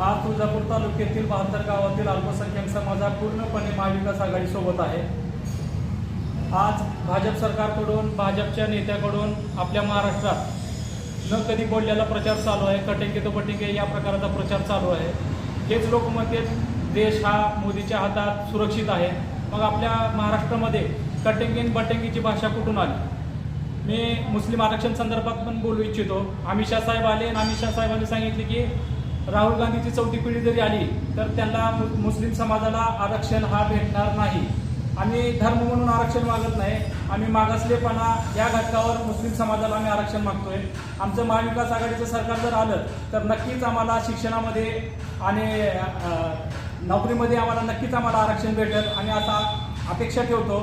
आज तुळजापूर तालुक्यातील बहात्तर गावातील अल्पसंख्याक समाज हा पूर्णपणे महाविकास आघाडीसोबत आहे. आज भाजप सरकारकडून भाजपच्या नेत्याकडून आपल्या महाराष्ट्रात न कधी बोललेला प्रचार चालू आहे. कटेंके तो बटेंके या प्रकाराचा प्रचार चालू आहे. हेच लोक देश हा मोदीच्या हातात सुरक्षित आहे. मग आपल्या महाराष्ट्रामध्ये कटेंगी आणि बटेंगीची भाषा कुठून आली? मी मुस्लिम आरक्षण संदर्भात पण बोलू इच्छितो. अमित शाह साहेब आले आणि अमित शाह साहेबांनी सांगितले की राहुल गांधीची चौथी पिढी जरी आली तर त्यांना मु- मुस्लिम समाजाला आरक्षण हा भेटणार नाही. आम्ही धर्म म्हणून आरक्षण मागत नाही. आम्ही मागासलेपणा या घटकावर मुस्लिम समाजाला आम्ही आरक्षण मागतोय. आमचं महाविकास आघाडीचं सरकार जर आलं तर नक्कीच आम्हाला शिक्षणामध्ये आणि नोकरीमध्ये आम्हाला नक्कीच आम्हाला आरक्षण भेटेल. आणि आता अपेक्षा ठेवतो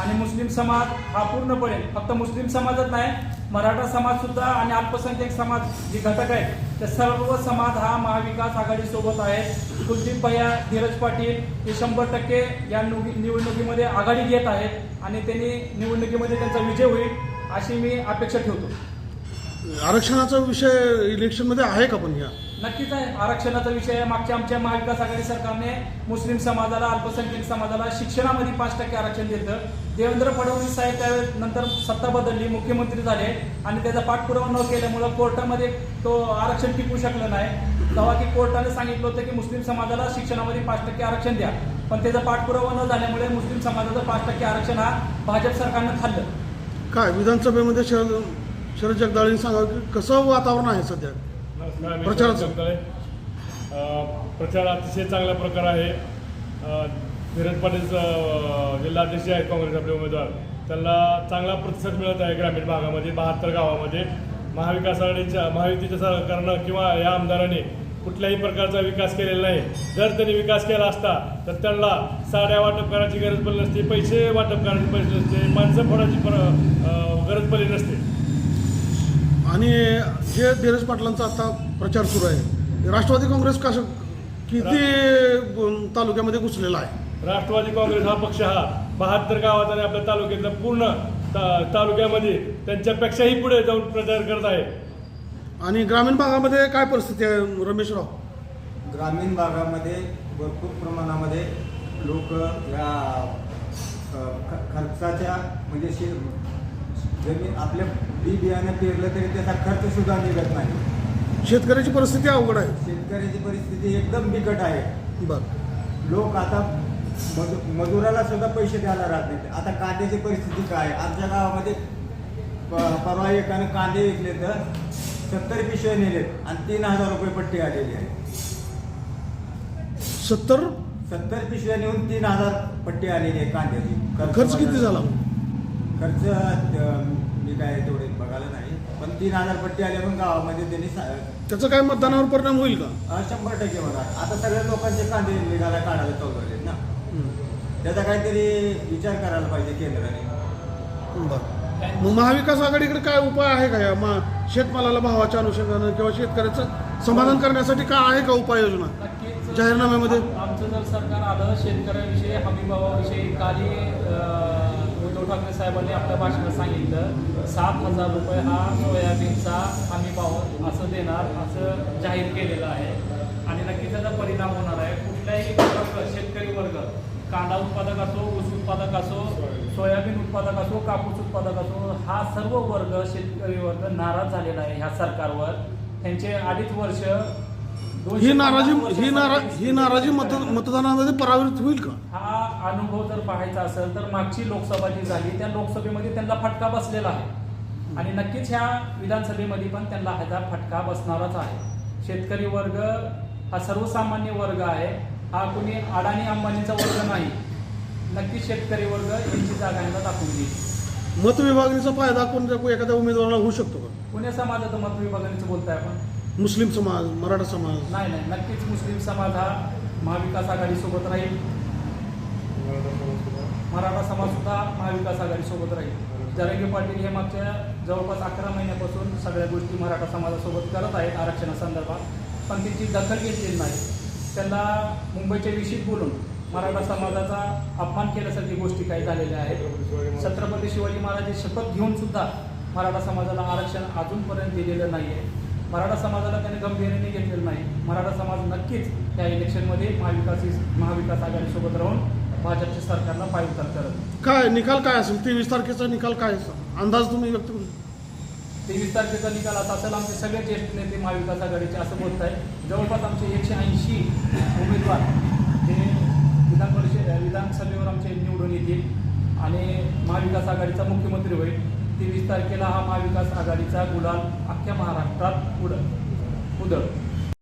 आणि मुस्लिम समाज हा पूर्णपणे फक्त मुस्लिम समाजच नाही मराठा समाज सुद्धा आणि अल्पसंख्याक समाज जे घटक आहेत ते सर्व समाज हा महाविकास आघाडीसोबत आहे कुलदीप भैया धीरज पाटील हे शंभर टक्के या निवडणुकीमध्ये आघाडी घेत आहेत आणि त्यांनी निवडणुकीमध्ये त्यांचा विजय होईल अशी मी अपेक्षा ठेवतो. आरक्षणाचा विषय इलेक्शनमध्ये आहे का पण या? नक्कीच आहे. आरक्षणाचा विषय आहे. मागच्या आमच्या महाविकास आघाडी सरकारने मुस्लिम समाजाला अल्पसंख्याक समाजाला शिक्षणामध्ये पाच टक्के आरक्षण दिलं. देवेंद्र फडणवीस साहेब त्यावेळेस नंतर सत्ता बदलली मुख्यमंत्री झाले आणि त्याचा पाठपुरावा न केल्यामुळं कोर्टामध्ये तो आरक्षण टिकू शकलं नाही. तेव्हा की कोर्टाने सांगितलं होतं की मुस्लिम समाजाला शिक्षणामध्ये पाच टक्के आरक्षण द्या. पण त्याचा पाठपुरावा न झाल्यामुळे मुस्लिम समाजाचं पाच टक्के आरक्षण हा भाजप सरकारनं खाल्लं. काय विधानसभेमध्ये शरद शरद जगदाळेंनी सांगा की कसं वातावरण आहे सध्या? अ, प्रचार अतिशय चांगला प्रकार आहे. धीरज पाटील जिल्हाध्यक्ष आहेत काँग्रेस आपले उमेदवार. त्यांना चांगला प्रतिसाद मिळत आहे ग्रामीण भागामध्ये बहात्तर गावामध्ये. महाविकास आघाडीच्या महायुतीच्या सरकारनं किंवा या आमदाराने कुठल्याही प्रकारचा विकास केलेला नाही. जर त्यांनी विकास केला असता तर त्यांना साड्या वाटप करायची गरज पडली नसते पैसे वाटप करायची पैसे नसते माणसं फोडायची गरज पडली नसते. आणि जे धीरज पाटलांचा आता प्रचार सुरू आहे. राष्ट्रवादी काँग्रेस कसं किती तालुक्यामध्ये घुसलेला आहे? राष्ट्रवादी काँग्रेस हा पक्ष हा बहात्तर गावात आणि आपल्या तालुक्यातल्या पूर्ण ता- तालुक्यामध्ये त्यांच्यापेक्षाही पुढे जाऊन प्रचार करत आहे. आणि ग्रामीण भागामध्ये काय परिस्थिती आहे रमेशराव? ग्रामीण भागामध्ये भरपूर प्रमाणामध्ये लोक या खर्चाच्या म्हणजे जमीन आपल्या बी बियाणं पेरलं तरी त्याचा खर्च सुद्धा निघत नाही. शेतकऱ्याची परिस्थिती अवघड आहे. शेतकऱ्याची परिस्थिती एकदम बिकट आहे. बरं. लोक आता मजू मजुराला सुद्धा पैसे द्यायला राहत नाहीत. आता कांद्याची परिस्थिती काय? आमच्या गावामध्ये प- परवा एकानं कांदे विकले तर सत्तर पिशव्या नेलेत आणि तीन हजार रुपये पट्टी आलेली आहे. सत्तर? सत्तर पिशव्या नेऊन तीन हजार पट्टी आलेली आहे कांद्याची. खर्च किती झाला? खर्च मी काय तेवढे बघायला नाही. पण तीन हजार पट्टी आल्या पण गावामध्ये त्यांनी सा- त्याचा काय मतदानावर परिणाम होईल का? शंभर टक्के बघा आता सगळ्या लोकांचे कांदे निघाला काढायला चालू झाले ना. त्याचा काहीतरी विचार करायला पाहिजे केंद्राने. बरं. मग महाविकास आघाडीकडे काय उपाय आहे का या मा शेतमालाला भावाच्या अनुषंगानं किंवा शेतकऱ्याचं समाधान करण्यासाठी काय आहे का उपाययोजना? जाहीरनाम्यामध्ये? आम- आमचं जर सरकार आलं शेतकऱ्यांविषयी हमीभावाविषयी काली अं, उद्धव ठाकरे साहेबांनी आपल्या भाषणात सांगितलं सात हजार रुपये हा सोयाबीनचा हमीभाव असं देणार असं जाहीर केलेलं आहे. आणि नक्कीच त्याचा परिणाम होणार आहे. कुठल्याही शेतकरी वर्ग कांदा उत्पादक असो ऊस उत्पादक असो सोयाबीन उत्पादक असो कापूस उत्पादक असो हा सर्व वर्ग शेतकरी वर्ग नाराज झालेला आहे ह्या सरकारवर. त्यांचे अडीच वर्ष ही नाराजी ही ही नाराजी मत मतदानामध्ये परावृत्त होईल का? हा अनुभव जर पाहायचा असेल तर मागची लोकसभा जी झाली त्या लोकसभेमध्ये त्यांना फटका बसलेला आहे. आणि नक्कीच ह्या विधानसभेमध्ये पण त्यांना ह्याचा फटका बसणारच आहे. शेतकरी वर्ग हा सर्वसामान्य वर्ग आहे. हा कोणी अडाणी अंबानीचा वर्ग नाही. नक्कीच शेतकरी वर्ग यांची जागा यांना दाखवून देईल. मतविभागणीचा फायदा कोणत्या एखाद्या उमेदवाराला होऊ शकतो का? पुणे समाजाचं मत विभागानेच बोलताय आपण? मुस्लिम समाज मराठा समाज. नाही नाही. नक्कीच मुस्लिम समाज हा महाविकास आघाडीसोबत राहील. मराठा समाज सुद्धा महाविकास आघाडीसोबत राहील. जरंगे पाटील हे मागच्या जवळपास अकरा महिन्यापासून सगळ्या गोष्टी मराठा समाजासोबत करत आहेत आरक्षणासंदर्भात. पण त्यांची दखल घेतलेली नाही. त्यांना मुंबईच्या विषयीत बोलून मराठा समाजाचा अपमान केल्यासारखी गोष्टी काही झालेल्या आहेत. छत्रपती शिवाजी महाराजांची शपथ घेऊन सुद्धा मराठा समाजाला आरक्षण अजूनपर्यंत दिलेलं नाही आहे मराठा समाजाला त्याने गंभीरने घेतलेलं नाही. मराठा समाज नक्कीच त्या इलेक्शनमध्ये महाविकास महाविकास आघाडीसोबत राहून भाजपच्या सरकारला करत काय निकाल काय असेल? तेवीस तारखेचा निकाल काय असेल? अंदाज तुम्ही व्यक्त करू तेवीस तारखेचा निकाल असा असेल आमचे सगळे ज्येष्ठ नेते महाविकास आघाडीचे असं बोलत आहे जवळपास आमचे एकशे ऐंशी उमेदवार हे विधान परिषद विधानसभेवर आमचे निवडून येतील आणि महाविकास आघाडीचा मुख्यमंत्री होईल. तेवीस तारखेला हा महाविकास आघाडीचा गुलाल अख्ख्या महाराष्ट्रात उड उदळ.